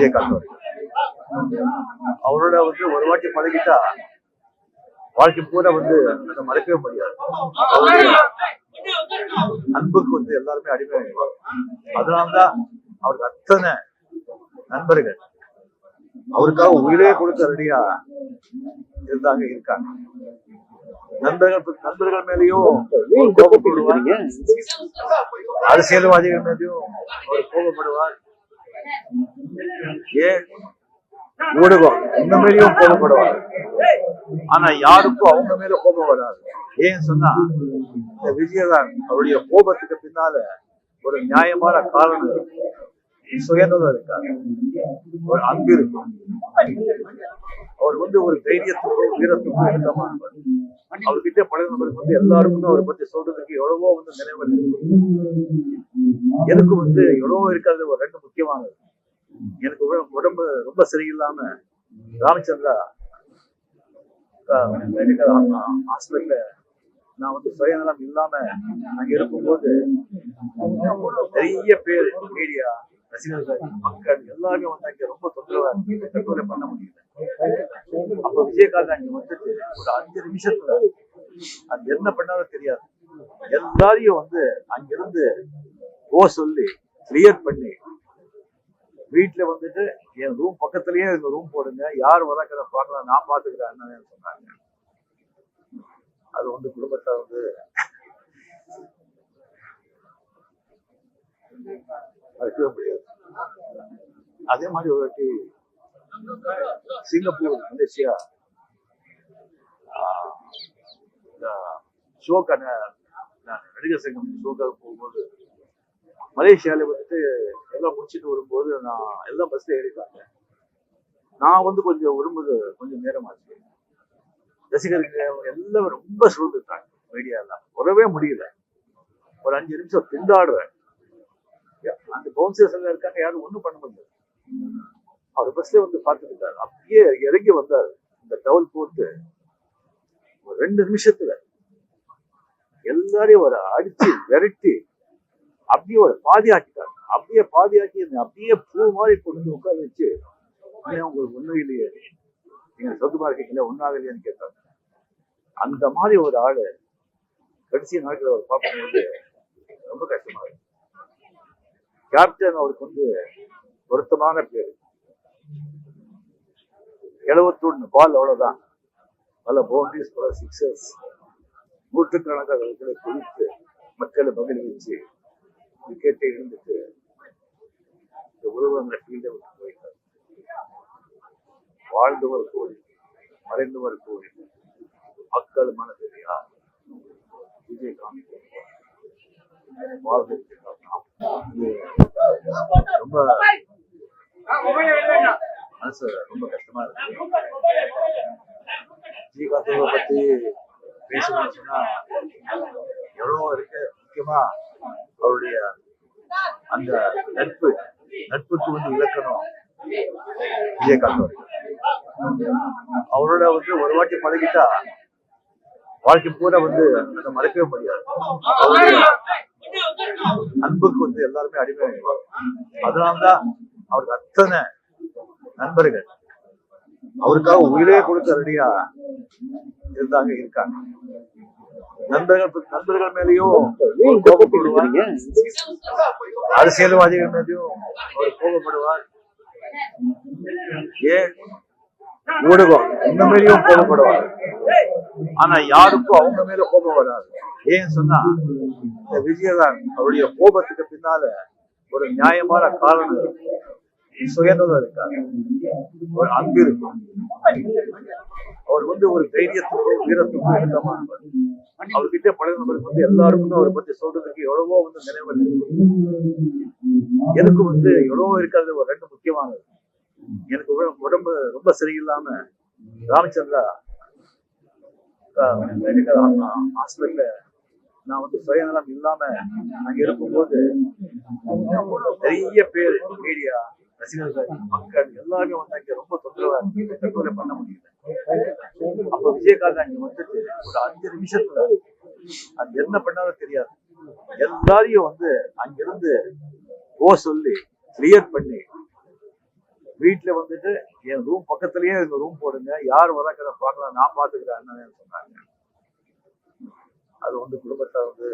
விஜயகாந்த் அவர்கள். அவரோட வந்து ஒரு வாட்டி பழகிட்டா வாழ்க்கை பூரா வந்து அதை மறக்கவே முடியாது. அன்புக்கு வந்து எல்லாருமே அடிமை அதனால்தான் அவருக்கு அத்தனை நண்பர்கள் அவருக்காக உயிரே கொடுக்க ரெடியா இருந்தாங்க இருக்காங்க. நண்பர்கள் நண்பர்கள் மேலேயும் அவர் அரசியல்வாதிகள் மேலேயும் அவர் கோபப்படுவார். ஏன் ஊடகம் இந்த மாதிரியும் கோபப்படுவார். ஆனா யாருக்கும் அவங்க மேல கோபம் வராது. ஏன் சொன்னா இந்த விஜயதான் அவருடைய கோபத்துக்கு பின்னால ஒரு நியாயமான காரணம் சுயநலம் இருக்காரு. ஒரு அங்கு இருக்கும் அவர் வந்து ஒரு தைரியத்துக்கும் வீரத்துக்கும் இருக்கமா அவர்கிட்ட பழகினவருக்கு வந்து எல்லாருக்குமே அவரை பத்தி சொல்றதுக்கு எவ்வளவோ வந்து நினைவு எனக்கு வந்து எவ்வளவோ இருக்காது ஒரு ரெண்டு முக்கியமானது. எனக்கு உடம்பு ரொம்ப சரியில்லாம ராமச்சந்திரா மெடிக்கல் ஹாஸ்பிட்டல்ல நான் வந்து சுயநலம் இல்லாம அங்க இருக்கும்போது நிறைய பேர் மீடியா ரசிகர்கள் மக்கள் எல்லாருமே வந்து அங்க ரொம்ப தொந்தரவா இருக்கு. பண்ண முடியல. அப்ப விஜயகாந்த் அங்க வந்துட்டு ஒரு அஞ்சு நிமிஷத்துல அது என்ன பண்ணாலும் தெரியாது. எல்லாரையும் வந்து அங்கிருந்து ஓ சொல்லி கிளியர் பண்ணி வீட்டுல வந்துட்டு என் ரூம் பக்கத்துலயே எங்க ரூம் போடுங்க யார் வராங்கிறத பார்க்கலாம் நான் பாத்துக்கிறேன் அண்ணன் சொன்னாங்க. அது வந்து குடும்பத்தை வந்து மறக்கவே முடியாது. அதே மாதிரி ஒரு வாட்டி சிங்கப்பூர் மலேசியா. ஆஹ், இந்த ஷோக்கான நான் நடிகர் சங்கம் ஷோக்காக போகும்போது மலேசியால வந்துட்டு எல்லாம் முடிச்சிட்டு வரும்போது நான் எல்லாம் பஸ்ல ஏறிட்டாங்க நான் வந்து கொஞ்சம் வரும்போது கொஞ்சம் நேரமாச்சு. ரசிகர்கள் எல்லாம் ரொம்ப சூழ்ந்துட்டாங்க மீடியாலாம் வரவே முடியல. ஒரு அஞ்சு நிமிஷம் திண்டாடுறேன். அந்த பவுன்சர்ஸ் எல்லாம் இருக்காங்க யாரும் ஒன்றும் பண்ண முடியல. அவர் பஸ்ல வந்து பார்த்துட்டு அப்படியே இறங்கி வந்தார். இந்த டவல் போட்டு ஒரு ரெண்டு நிமிஷத்துல எல்லாரையும் ஒரு அடிச்சு விரட்டி அப்படியே ஒரு பாதியாக்கிட்டாங்க அப்படியே பாதியாக்கி அப்படியே பூ மாதிரி கொண்டு உட்கார வச்சு உங்களுக்கு ஒண்ணும் இல்லையே. நீங்க சொந்தமா இருக்கீங்களா ஒன்னாகலையான்னு கேட்டாங்க அந்த மாதிரி ஒரு ஆளு கடைசி நாட்கள் அவர் பார்க்கும்போது ரொம்ப கஷ்டமா இருக்கு கேப்டன் அவருக்கு வந்து பொருத்தமான பேர். எழுபத்தொன்னு பால் அவ்வளவுதான். பல பவுண்டரிஸ் பல சிக்ஸர்ஸ் நூற்றுக்கணக்கான இடங்களை குவித்து மக்களை மகிழ்விச்சு விக்கெட்டை இருந்துட்டு இந்த உருவங்களை ஃபீல்டை விட்டு போயிட்டார். வாழ்ந்தவர் கோடி மறைந்தவர் கோடி மக்கள் மனதில் யார் விஜயகாந்த் வாழ்ந்ததற்கு ரொம்ப மனசு ரொம்ப கஷ்டமா இருக்கு. விஜயகாந்தை பத்தி பேசணும்னு எவ்வளவோ இருக்கு. முக்கியமா அவருடைய அந்த நட்பு நட்புக்கு வந்து இலக்கணம் விஜயகாந்த் அவர்கள். அவரோட வந்து ஒரு வாட்டி பழகிட்டா வாழ்க்கை பூரா வந்து அதை மறக்கவே முடியாது. அன்புக்கு வந்து எல்லாருமே அடிமையாகிடுவாங்க அதனால்தான் அவருக்கு அத்தனை நண்பர்கள். அவருக்காக உயிரே கொடுக்க ரெடியா இருந்தாங்க இருக்காங்க. நண்பர்கள் நண்பர்கள் மேலேயும் அரசியல்வாதிகள் மேலேயும் அவர் கோபப்படுவார் ஏன்? ஊடகம் இந்த மேலேயும் கோபப்படுவார் ஆனா யாருக்கும் அவங்க மேல கோபம் வராது. ஏன் சொன்னா இந்த விஜயகாந்த் அவருடைய கோபத்துக்கு பின்னால ஒரு நியாயமான காரணம் இருக்கு. சுயநலம் இருக்காது ஒரு அங்கு இருக்கும் அவர் வந்து ஒரு தைரியத்துக்கும் வீரத்துக்கும் இருக்கமா இருப்பார். அவர்கிட்ட பழகினவருக்கு வந்து எல்லாருக்குமே அவரை பத்தி சொல்றதுக்கு எவ்வளவோ வந்து நினைவு எனக்கு வந்து எவ்வளவோ இருக்காது ஒரு ரெண்டு முக்கியமானது. எனக்கு உடம்பு ரொம்ப சரியில்லாம ராமச்சந்திரா மெடிக்கல் ஹாஸ்பிட்டல்ல நான் வந்து சுயநலம் இல்லாம அங்க இருக்கும்போது நிறைய பேர் மீடியா. ரசிகர்கள் மக்கள் எல்லாருமே வந்து அங்க ரொம்ப தொந்தரவா இருக்கு. கண்ட்ரோலே பண்ண முடியல. அப்ப விஜயகாந்த் அங்க வந்துட்டு ஒரு அஞ்சு நிமிஷத்துல அது என்ன பண்ணாலும் தெரியாது. எல்லாரையும் வந்து அங்கிருந்து போ சொல்லி கிளியர் பண்ணி வீட்டுல வந்துட்டு என் ரூம் பக்கத்துலயே எங்க ரூம் போடுங்க யார் வராக்கிறத பார்க்கலாம் நான் பாத்துக்கிறேன் அண்ணன் சொன்னாங்க. அது வந்து குடும்பத்தை வந்து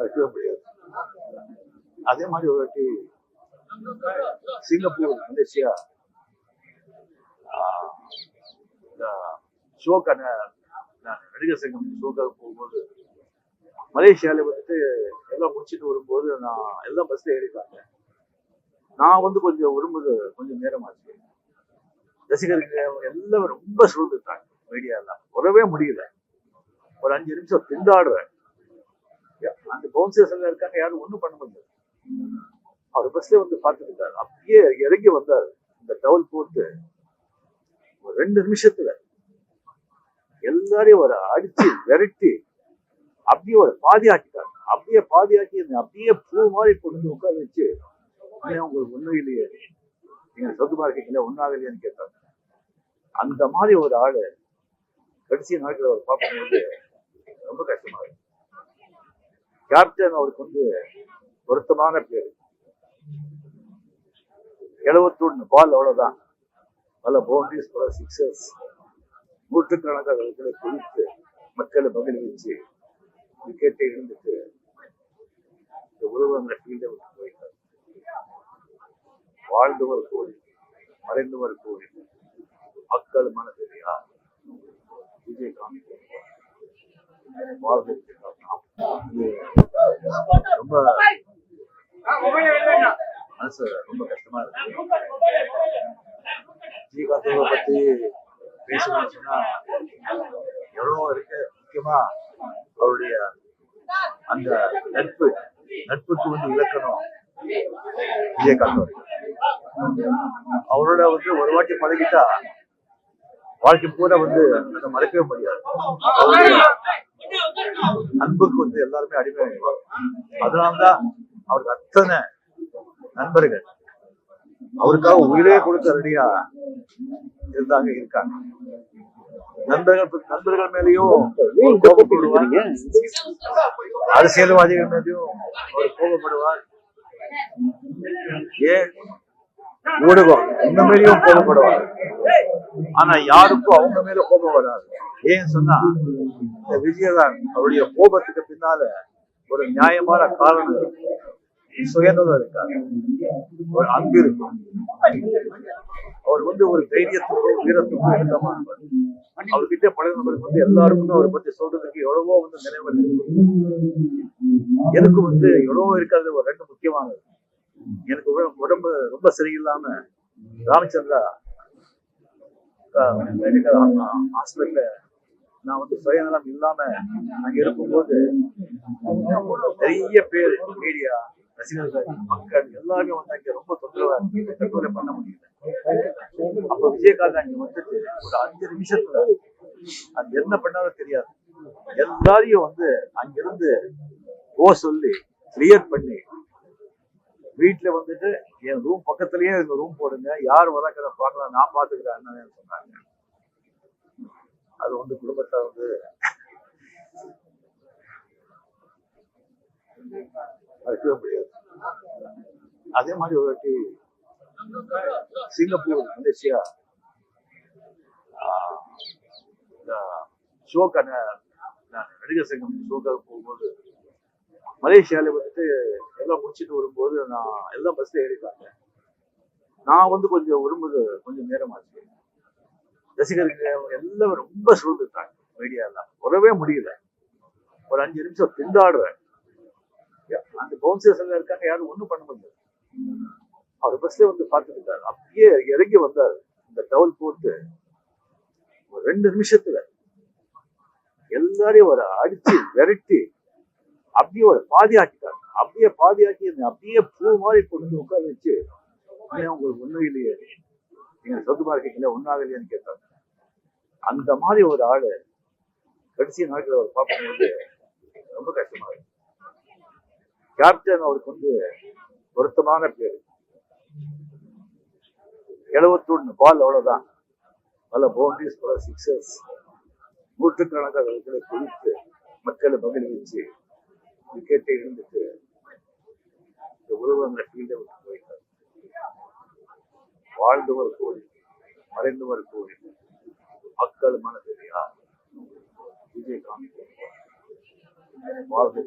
மறக்கவே முடியாது அதே மாதிரி ஒரு வாட்டி சிங்கப்பூர் மலேசியா இந்த ஷோக்கான நடிகர் சங்கம் ஷோக்காக போகும்போது மலேசியாவில் வந்துட்டு எல்லாம் முடிச்சிட்டு வரும்போது நான் எல்லாம் பஸ்ல ஏறிட்டாங்க நான் வந்து கொஞ்சம் விரும்புது கொஞ்சம் நேரமாச்சு. ரசிகர்கள் எல்லாம் ரொம்ப சூழ்ந்துட்டாங்க மீடியா எல்லாம் வரவே முடியல. ஒரு அஞ்சு நிமிஷம் திண்டாடுறேன். அந்த பவுன்சர்ஸ் எல்லாம் இருக்காங்க யாரும் ஒன்றும் பண்ண முடியாது அவர் பஸ்ல வந்து பார்த்துட்டு இருக்காரு அப்படியே இறங்கி வந்தார். இந்த டவல் போட்டு ஒரு ரெண்டு நிமிஷத்துல எல்லாரையும் ஒரு அடிச்சு விரட்டி அப்படியே ஒரு பாதி ஆக்கிட்டாங்க அப்படியே பாதி ஆக்கி அப்படியே பூ மாதிரி கொண்டு வந்து உட்கார வச்சு உங்களுக்கு ஒண்ணும் இல்லையே. நீங்க சொந்தமா இருக்கீங்களா ஒன்னாகலையான்னு கேட்டாங்க அந்த மாதிரி ஒரு ஆளு கடைசி நாட்கள் அவர் பார்க்கும்போது ரொம்ப கஷ்டமா இருக்கு. கேப்டன் அவருக்கு வந்து பொருத்தமான பேர். எழுபத்தொன்னு பால் அவ்வளவுதான். பல பவுண்டரிஸ் பல சிக்ஸர்ஸ் நூற்றுக்கணக்கான விதங்களை குவித்து மக்களை மகிழ்விச்சு விக்கெட்டை இருந்துட்டு இந்த உலக ஃபீல்டை விட்டு போயிட்டார். வாழ்ந்தவர் கோழி மறைந்தவர் கோழி மக்கள் மனதில் யார்? விஜயகாந்த் வாழ்ந்திருக்கிறார் ரொம்ப மனசு ரொம்ப கஷ்டமா இருக்கு. விஜயகாந்தவை பத்தி பேசணும்னா எவ்வளோ இருக்கு. முக்கியமா அவருடைய அந்த நட்பு நட்புக்கு வந்து இலக்கணம் விஜயகாந்த் அவரோட வந்து ஒரு வாட்டி பழகிட்டா வாழ்க்கை பூரா வந்து அதை மறக்கவே முடியாது. அன்புக்கு வந்து எல்லாருமே அடிமை ஆயிடுவாங்க. அதனால்தான் அவருக்கு அத்தனை நண்பர்கள். அவருக்காக உயிரே கொடுக்க ரெடியா இருந்தாங்க இருக்காங்க. நண்பர்கள் நண்பர்கள் மேலேயும் கோபப்படுவாங்க அரசியல்வாதிகள் மேலேயும் அவர் கோபப்படுவார். ஏன்? ஊடகம் இந்த மாதிரியும் கோபப்படுவாங்க. ஆனா யாருக்கும் அவங்க மேல கோபம் வராது. ஏன் சொன்னா இந்த விஜயதான் அவருடைய கோபத்துக்கு பின்னால ஒரு நியாயமான காரணம் சுயநலம் இருக்காரு. ஒரு அன்பு இருக்கும் அவர் வந்து ஒரு தைரியத்துக்கும் வீரத்துக்கும் இருக்கமா இருப்பார். அவர்கிட்ட பழகினவருக்கு வந்து எல்லாருக்குமே அவரை பத்தி சொல்றதுக்கு எவ்வளவோ வந்து நினைவு எதுக்கு எனக்கு வந்து எவ்வளவோ இருக்காது ஒரு ரெண்டு முக்கியமானது. எனக்கு உடம்பு ரொம்ப சரியில்லாம ராமச்சந்திரா ஹாஸ்பிட்டல்ல நான் வந்து சுயநலம் இல்லாம அங்க இருக்கும்போது நிறைய பேர் மீடியா ரசிகர்கள் மக்கள் எல்லாருமே வந்து அங்க ரொம்ப தொந்தரவா இருக்கு பண்ண முடியல. அப்ப விஜயகாந்த் அங்க வந்துட்டு ஒரு அஞ்சு நிமிஷத்துல அது என்ன பண்ணாலும் தெரியாது. எல்லாரையும் வந்து அங்கிருந்து ஓ சொல்லி கிளியர் பண்ணி வீட்டில் வந்துட்டு என் ரூம் பக்கத்துலயே எங்க ரூம் போடுங்க. யார் வராக்கிறத பார்க்கலாம். நான் பார்த்துக்கிறேன். அண்ணன் சொன்னாங்க. அது வந்து குடும்பத்தை வந்து மறக்கவே முடியாது. அதே மாதிரி ஒரு வாட்டி சிங்கப்பூர் மலேசியா இந்த ஷோக்கான நடிகர் சங்கம் ஷோக்காக போகும்போது மலேசியாவில் வந்துட்டு எல்லாம் முடிச்சுட்டு வரும்போது நான் எல்லாம் பஸ்ல ஏறிட்டாங்க நான் வந்து கொஞ்சம் விரும்புது கொஞ்சம் நேரமாச்சு ரசிகர்கள் எல்லாம் ரொம்ப சூழ்ந்துட்டாங்க. மீடியா எல்லாம். வரவே முடியல. ஒரு அஞ்சு நிமிஷம் திண்டாடுறேன். அந்த பவுன்சர்ஸ் இருக்காங்க யாரும் ஒன்றும் பண்ண முடியல. அவர் பஸ்ல வந்து பார்த்துட்டு அப்படியே இறங்கி வந்தாரு. இந்த டவல் போட்டு ஒரு ரெண்டு நிமிஷத்துல எல்லாரையும் ஒரு அடிச்சு விரட்டி அப்படியே ஒரு பாதி ஆக்கிட்டார் அப்படியே பாதியாக்கி என்னை அப்படியே பூ மாதிரி கொண்டு வந்து உட்கார வச்சு உங்களுக்கு ஒண்ணும் இல்லையே. நீங்க சொத்து இருக்கீங்களா ஒன்றாகலையான்னு கேட்டாங்க. அந்த மாதிரி ஒரு ஆளு கடைசி நாட்கள் அவர் பார்க்கும்போது ரொம்ப கஷ்டமா இருக்கு. கேப்டன் அவருக்கு வந்து பொருத்தமான பேர். எழுபத்தொன்னு பால் அவ்வளவுதான். பல பவுண்டரிஸ் பல சிக்ஸர்ஸ் நூற்றுக்கணக்கான விதங்களை குவித்து மக்களை மகிழ்விச்சு கிரிக்கெட்டை இருந்துட்டு இந்த உலகங்கிற ஃபீல்டை விட்டு போயிட்டார் வாழ்ந்தவர் கோடி மறைந்தவர் கோடி மக்கள் மனதில் யார்? விஜயகாந்த் வாழ்க்கை